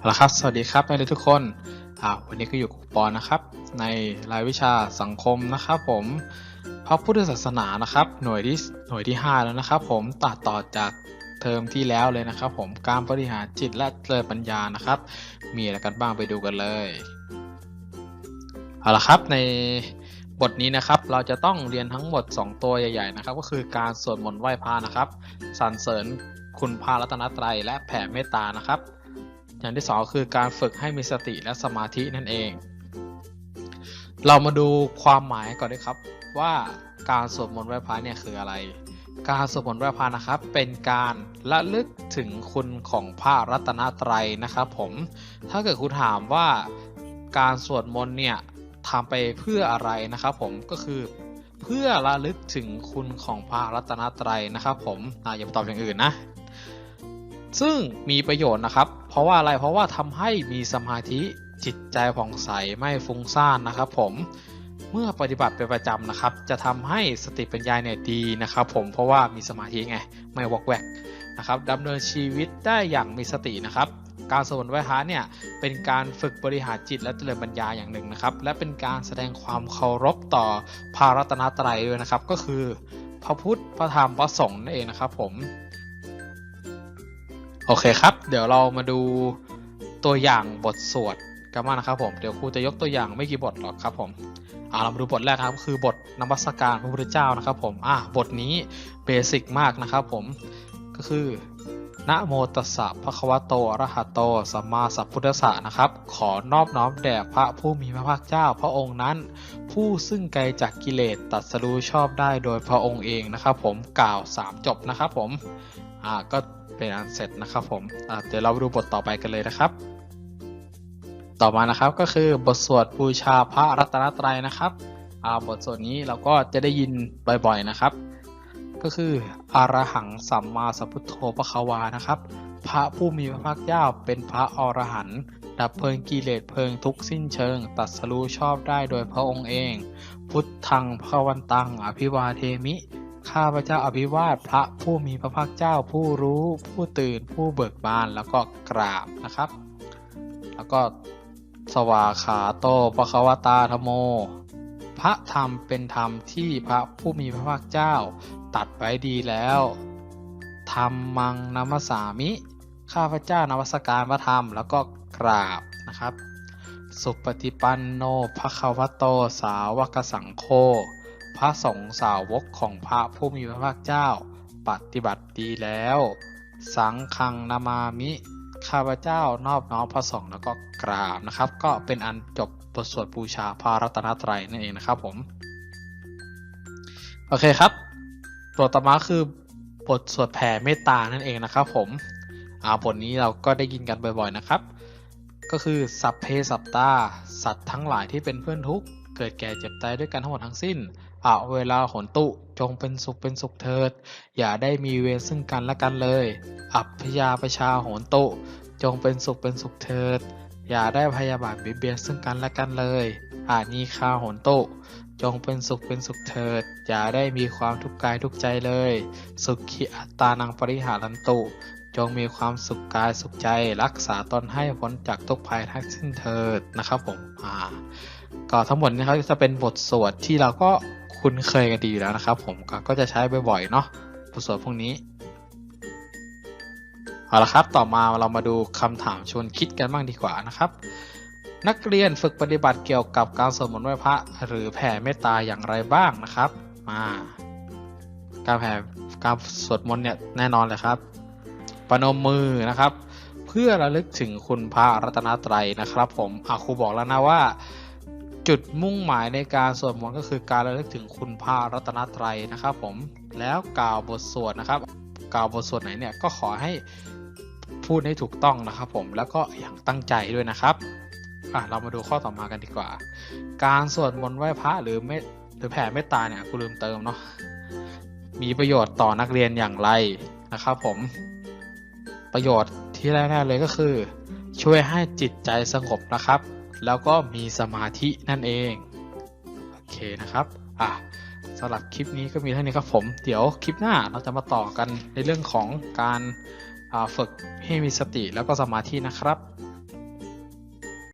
เอาละครับ สวัสดีครับนักเรียนทุกคนอ่าวันนี้ก็อยู่กับปอนะครับ ในรายวิชาสังคมนะครับผมพระพุทธศาสนานะครับ หน่วยที่หน่วยที่ 5 แล้วนะครับ ผมตัดต่อจากเทอมที่แล้วเลยนะครับ ผมการบริหารจิตและเจริญปัญญานะครับ มีอะไรกันบ้างไปดูกันเลยเอาละครับในบทนี้นะครับเราจะต้องเรียนทั้งหมด 2 ตัวใหญ่ ๆ นะครับ ก็คือการสวดมนต์ไหว้พระนะครับสรรเสริญคุณพระรัตนตรัยและแผ่เมตตานะครับ อย่างที่สองคือการฝึกให้มีสติและสมาธินั่นเอง เรามาดูความหมายก่อนด้วยครับว่าการสวดมนต์ไหว้พระเนี่ยคืออะไร การสวดมนต์ไหว้พระนะครับ เป็นการระลึกถึงคุณของพระรัตนตรัยนะครับผมถ้าเกิดคุณถามว่าการสวดมนต์เนี่ยทำไปเพื่ออะไรนะครับผมก็คือเพื่อระลึกถึงคุณของพระรัตนตรัยนะครับผมออย่าไปตอบอย่างอื่นนะ ซึ่งมีประโยชน์นะครับ เพราะว่าอะไรเพราะว่าทำให้มีสมาธิจิตใจผ่องใสไม่ฟุ้งซ่านนะครับ ผมเมื่อปฏิบัติเป็นประจำนะครับ จะทำให้สติปัญญาเนี่ยดีนะครับ ผมเพราะว่ามีสมาธิไงไม่วอกแวกนะครับดำเนินชีวิตได้อย่างมีสตินะครับ การสวดไว้พรเนี่ยเป็นการฝึกบริหารจิตและเจริญปัญญาอย่างหนึ่งนะครับ และเป็นการแสดงความเคารพต่อพระรัตนตรัยด้วยนะครับ ก็คือพระพุทธพระธรรมพระสงฆ์นั่นเองนะครับ ผม โอเคครับ เดี๋ยวเรามาดูตัวอย่างบทสวดกันบ้างนะครับผมเดี๋ยวครูจะยกตัวอย่างไม่กี่บทหรอกครับผมอ่าเรามาดูบทแรกครับคือบทนมัสการพระพุทธเจ้านะครับผมอ่าบทนี้เบสิกมากนะครับผมก็คือนะโมตัสสะภะคะวะโตอะระหะโตสัมมาสัมพุทธัสสะนะครับ ขอนอบน้อมแด่พระผู้มีพระภาคเจ้า พระองค์นั้น ผู้ซึ่งไกลจากกิเลสตัดสรู้ชอบได้โดยพระองค์เองนะครับ ผมกล่าว 3 จบนะครับผมอ่าก็ เป็นอันเสร็จนะครับผมเดี๋ยวเราดูบทต่อไปกันเลยนะครับ ต่อมานะครับก็คือบทสวดบูชาพระรัตนตรัยนะครับบทสวดนี้เราก็จะได้ยินบ่อยๆนะครับ ก็คืออรหังสัมมาสัพพุทโธปะคะวานะครับ พระผู้มีพระภาคเจ้าเป็นพระอรหันต์ดับเพลิงกิเลสเพลิงทุกสิ้นเชิง ตัดสรู้ชอบได้โดยพระองค์เอง พุทธังพระวันตังอภิวาเทมิ ข้าพเจ้าอภิวาทพระผู้มีพระภาคเจ้าผู้รู้ผู้ตื่นผู้เบิกบานแล้วก็กราบนะครับ แล้วก็สวาขาโตปะคะวตาธโม พระธรรมเป็นธรรมที่พระผู้มีพระภาคเจ้า ตัดไว้ดีแล้วธรรมมังนัมสามิ ข้าพเจ้านมัสการพระธรรมแล้วก็กราบนะครับ สุปฏิปันโนภควโตสาวกสังโฆ พระสงฆ์สาวกของพระผู้มีพระภาคเจ้า ปฏิบัติดีแล้ว สังฆังนามามิข้าพเจ้านอบน้อมพระสงฆ์แล้วก็กราบนะครับ ก็เป็นอันจบบทสวดบูชาพระรัตนตรัยนั่นเองนะครับผม โอเคครับ ตัวต่อมาคือบทสวดแผ่เมตตานั่นเองนะครับผมอ่าบทนี้เราก็ได้ยินกันบ่อยๆนะครับ ก็คือสัพเพสัตตา สัตว์ทั้งหลายที่เป็นเพื่อนทุกข์เกิดแก่เจ็บตายด้วยกันทั้งหมดทั้งสิ้น อ่าเวลาหนตุจงเป็นสุขเป็นสุขเถิด อย่าได้มีเวรซึ่งกันและกันเลย อัพพยาประชาโหนตุ จงเป็นสุขเป็นสุขเถิด อย่าได้พยาบาทเบียดเบียนซึ่งกันและกันเลยอานีคาโหนตุจงเป็นสุขเป็นสุขเถิด อย่าได้มีความทุกข์กายทุกใจเลย สุขีอัตานังปริหารันตุ จงมีความสุขกายสุขใจ รักษาตนให้พ้นจากทุกภัยทั้งสิ้นเถิดนะครับผมอ่าก็ทั้งหมดนี้เขาจะเป็นบทสวดที่เราก็ คุ้นเคยกันดีอยู่แล้วนะครับ ผมก็จะใช้บ่อยๆเนาะบทสวดพวกนี้เอาละครับ ต่อมาเรามาดูคำถามชวนคิดกันบ้างดีกว่านะครับ นักเรียนฝึกปฏิบัติเกี่ยวกับการสวดมนต์ไหว้พระ หรือแผ่เมตตาอย่างไรบ้างนะครับมาการแผ่การสวดมนต์เนี่ยแน่นอนเลยครับประนมมือนะครับ เพื่อระลึกถึงคุณพระรัตนตรัยนะครับ ผมอาครูบอกแล้วนะว่า จุดมุ่งหมายในการสวดมนต์ก็คือการระลึกถึงคุณพระรัตนตรัยนะครับ ผมแล้วกล่าวบทสวดนะครับ กล่าวบทสวดไหนเนี่ยก็ขอให้พูดให้ถูกต้องนะครับ ผมแล้วก็อย่างตั้งใจด้วยนะครับอะเรามาดูข้อต่อมากันดีกว่า การสวดมนต์ไหว้พระหรือเมตหรือแผ่เมตตาเนี่ยกูลืมเติมเนาะมีประโยชน์ต่อนักเรียนอย่างไรนะครับ ผมประโยชน์ที่แรกๆเลยก็คือ ช่วยให้จิตใจสงบนะครับ แล้วก็มีสมาธินั่นเอง โอเคนะครับ อะสำหรับคลิปนี้ก็มีเท่านี้ครับผม เดี๋ยวคลิปหน้าเราจะมาต่อกันในเรื่องของการฝึกให้มีสติแล้วก็สมาธินะครับ